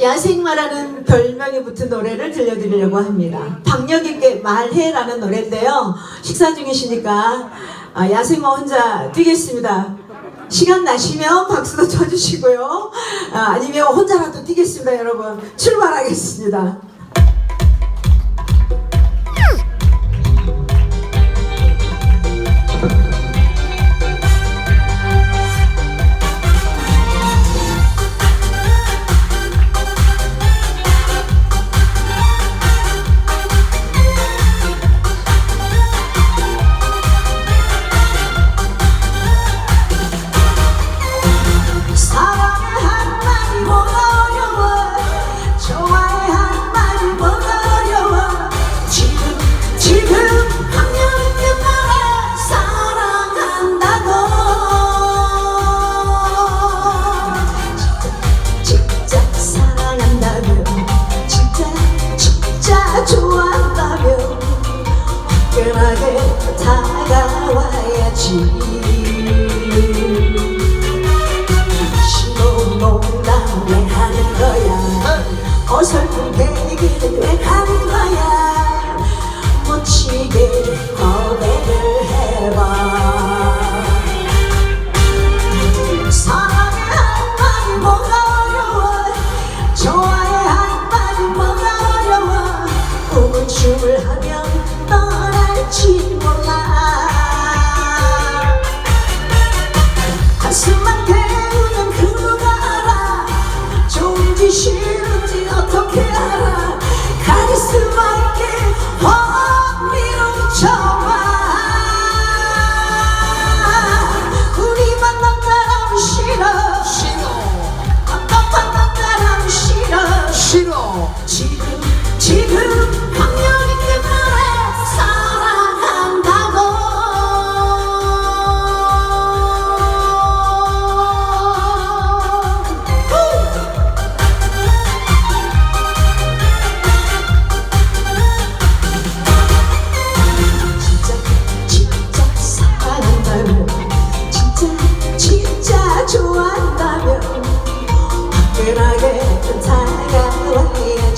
야생마라는 별명이 붙은 노래를 들려드리려고 합니다. 박력 있게 말해라는 노래인데요. 식사 중이시니까 아, 야생마 혼자 뛰겠습니다. 시간 나시면 박수도 쳐주시고요. 아, 아니면 혼자라도 뛰겠습니다, 여러분. 출발하겠습니다. 다가와야지 신호 농담 왜 하는 거야. 어설픈 얘기는 왜 하는 거야. 멋지게 고백을 해봐. 사랑의 한마디 뭐가 어려워? 좋아의 한마디 뭐가 어려워? 꿈을 춤을 하면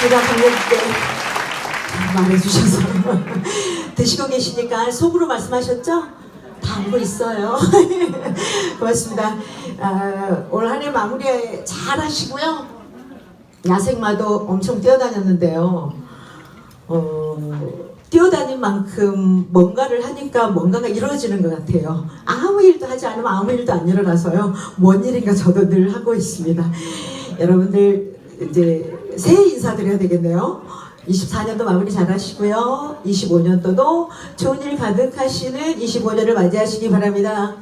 고맙습니다 있게 말해주셔서 드시고 계시니까 속으로 말씀하셨죠? 다 알고 있어요. 고맙습니다. 아, 올한 해 마무리 잘 하시고요. 야생마도 엄청 뛰어다녔는데요. 어, 뛰어다닌 만큼 뭔가를 하니까 뭔가가 이루어지는 것 같아요. 아무 일도 하지 않으면 아무 일도 안 일어나서요. 뭔 일인가 저도 늘 하고 있습니다. 여러분들 이제 새해 인사드려야 되겠네요. 24년도 마무리 잘 하시고요. 25년도도 좋은 일 가득하시는 25년을 맞이하시기 바랍니다.